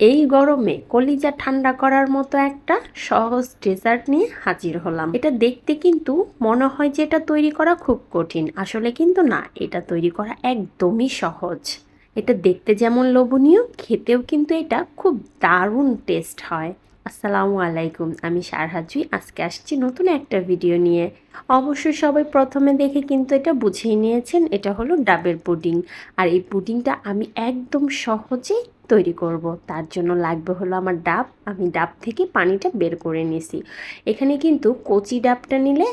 এই গরমে কলিজা ঠান্ডা করার মতো একটা সহজ ডেজার্ট নিয়ে হাজির হলাম। এটা দেখতে কিন্তু মনে হয় যে এটা তৈরি করা খুব কঠিন। আসলে কিন্তু না, এটা তৈরি করা একদমই সহজ। এটা দেখতে যেমন লোভনীয়, খেতেও কিন্তু এটা খুব দারুণ টেস্ট হয়। আসসালামু আলাইকুম, আমি সারহাজুই। আজকে আসছি নতুন একটা ভিডিও নিয়ে। অবশ্যই সবাই প্রথমে দেখে কিন্তু এটা বুঝেই নিয়েছেন, এটা হলো ডাবের পুডিং। আর এই পুডিংটা আমি একদম সহজেই তৈরি করব। তার জন্য লাগবে হলো আমার ডাব। আমি ডাব থেকে পানিটা বের করে নিছি। এখানে কিন্তু কচি ডাবটা নিলে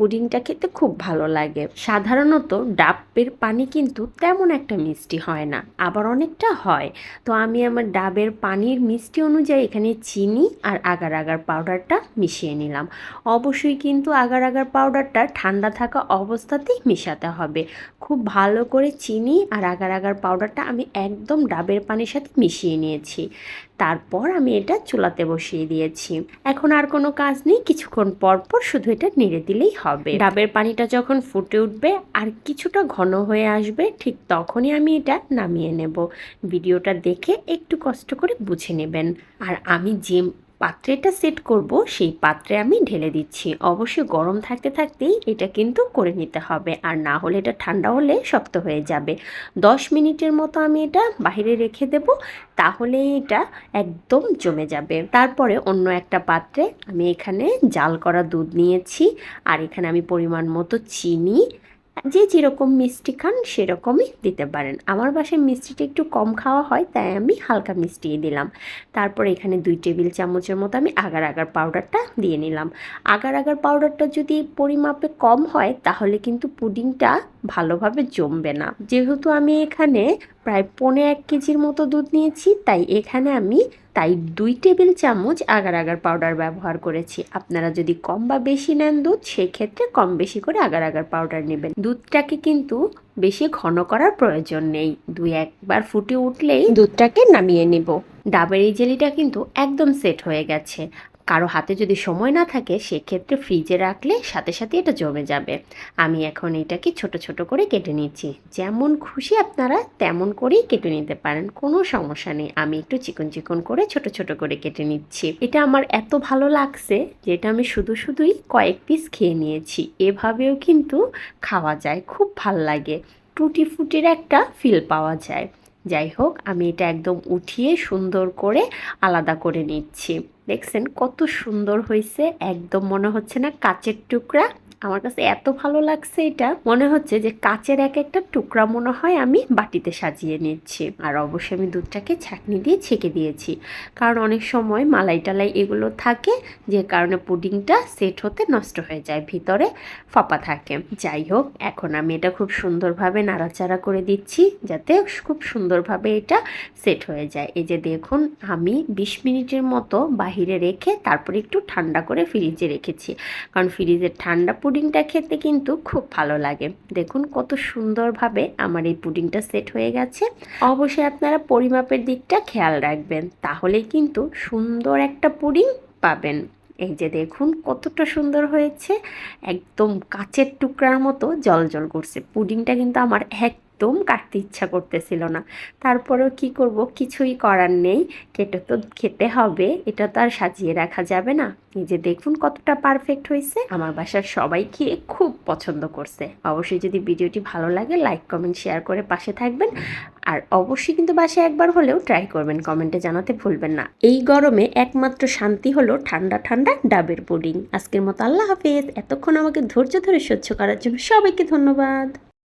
পুডিংটা খেতে খুব ভালো লাগে। সাধারণত ডাবের পানি কিন্তু তেমন একটা মিষ্টি হয় না, আবার অনেকটা হয়। তো আমি আমার ডাবের পানির মিষ্টি অনুযায়ী এখানে চিনি আর আগার আগার পাউডারটা মিশিয়ে নিলাম। অবশ্যই কিন্তু আগার আগার পাউডারটা ঠান্ডা থাকা অবস্থাতেই মেশাতে হবে। খুব ভালো করে চিনি আর আগার আগার পাউডারটা আমি একদম ডাবের পানির সাথে মিশিয়ে নিয়েছি। তারপর আমি এটা চুলাতে বসিয়ে দিয়েছি। এখন আর কোনো কাজ নেই, কিছুক্ষণ পর পর শুধু এটা নেড়ে দিলেই হবে। ডাবের পানিটা যখন ফুটে উঠবে আর কিছুটা ঘন হয়ে আসবে, ঠিক তখনই আমি এটা নামিয়ে নেব। ভিডিওটা দেখে একটু কষ্ট করে বুঝে নেবেন। আর আমি যে পাত্রে এটা সেট করব, সেই পাত্রে আমি ঢেলে দিচ্ছি। অবশ্যই গরম থাকতে থাকতেই এটা কিন্তু করে নিতে হবে। আর না হলে এটা ঠান্ডা হলে শক্ত হয়ে যাবে। দশ মিনিটের মতো আমি এটা বাইরে রেখে দেব তাহলে এটা একদম জমে যাবে। তারপরে অন্য একটা পাত্রে আমি এখানে জাল করা দুধ নিয়েছি। আর এখানে আমি পরিমাণ মতো চিনি যে যেরকম মিষ্টি খান, সেরকমই দিতে পারেন। আমার বাসায় মিষ্টিটা একটু কম খাওয়া হয়, তাই আমি হালকা মিষ্টি দিলাম। তারপর এখানে দুই টেবিল চামচের মতো আমি আগার আগার পাউডারটা দিয়ে নিলাম। আগার আগার পাউডারটা যদি পরিমাপে কম হয়, তাহলে কিন্তু পুডিংটা ভালোভাবে জমবে না। যেহেতু আমি এখানে প্রায় পনে এক কেজির মতো দুধ নিয়েছি, তাই এখানে আমি তাই দুই টেবিল চামচ আগার আগার পাউডার ব্যবহার করেছি। আপনারা যদি কম বা বেশি নেন দুধ, সেক্ষেত্রে কম বেশি করে আগার আগার পাউডার নেবেন। দুধটাকে কিন্তু বেশি ঘন করার প্রয়োজন নেই। দুই একবার ফুটে উঠলেই দুধটাকে নামিয়ে নিব। ডাবের এই জেলিটা কিন্তু একদম সেট হয়ে গেছে। কারও হাতে যদি সময় না থাকে, সেক্ষেত্রে ফ্রিজে রাখলে সাথে সাথে এটা জমে যাবে। আমি এখন এটাকে ছোট ছোট করে কেটে নিচ্ছি। যেমন খুশি আপনারা তেমন করেই কেটে নিতে পারেন, কোনো সমস্যা নেই। আমি একটু চিকন চিকন করে ছোট ছোট করে কেটে নিচ্ছি। এটা আমার এত ভালো লাগছে যে এটা আমি শুধু শুধুই কয়েক পিস খেয়ে নিয়েছি। এভাবেও কিন্তু খাওয়া যায়, খুব ভালো লাগে। টুটি ফুটির একটা ফিল পাওয়া যায়। যাই হোক, আমি এটা একদম উঠিয়ে সুন্দর করে আলাদা করে নিচ্ছি। দেখছেন কত সুন্দর হয়েছে একদম মনে হচ্ছে না কাচের টুকরা। আমার কাছে এত ভালো লাগছে এটা। মনে হচ্ছে যে কাচের এক একটা টুকরা মনে হয় আমি বাটিতে সাজিয়ে নিচ্ছি। আর অবশ্যই আমি দুধটাকে ছাকনি দিয়ে ছেঁকে দিয়েছি। কারণ অনেক সময় মালাই টালাই এগুলো থাকে, যে কারণে পুডিংটা সেট হতে নষ্ট হয়ে যায়, ভিতরে ফাঁপা থাকে। যাই হোক, এখন আমি এটা খুব সুন্দরভাবে নাড়াচাড়া করে দিচ্ছি, যাতে খুব সুন্দরভাবে এটা সেট হয়ে যায়। এই যে দেখুন, আমি বিশ মিনিটের মতো বাহিরে রেখে তারপরে একটু ঠান্ডা করে ফ্রিজে রেখেছি। কারণ ফ্রিজের ঠান্ডা পুডিংটা খেতে কিন্তু খুব ভালো লাগে। দেখুন কত সুন্দরভাবে আমার এই পুডিংটা সেট হয়ে গেছে। অবশ্যই আপনারা পরিমাপের দিকটা খেয়াল রাখবেন, তাহলেই কিন্তু সুন্দর একটা পুডিং পাবেন। এই যে দেখুন কতটা সুন্দর হয়েছে, একদম কাচের টুকরার মতো জল জল করছে। পুডিংটা কিন্তু আমার এক একদম কাটতে ইচ্ছা করতেছিল না। তারপরেও কি করব? কিছুই করার নেই। কেটে তো খেতে হবে। এটা তো আর সাজিয়ে রাখা যাবে না। যে দেখুন কতটা পারফেক্ট হয়েছে। আমার বাসার সবাই খেয়ে খুব পছন্দ করছে। অবশ্যই যদি ভিডিওটি ভালো লাগে লাইক কমেন্ট শেয়ার করে পাশে থাকবেন। আর অবশ্যই কিন্তু বাসায় একবার হলেও ট্রাই করবেন। কমেন্টে জানাতে ভুলবেন না। এই গরমে একমাত্র শান্তি হলো ঠান্ডা ঠান্ডা ডাবের পুডিং। আজকের মতো আল্লাহ হাফেজ। এতক্ষণ আমাকে ধৈর্য ধরে সহ্য করার জন্য সবাইকে ধন্যবাদ।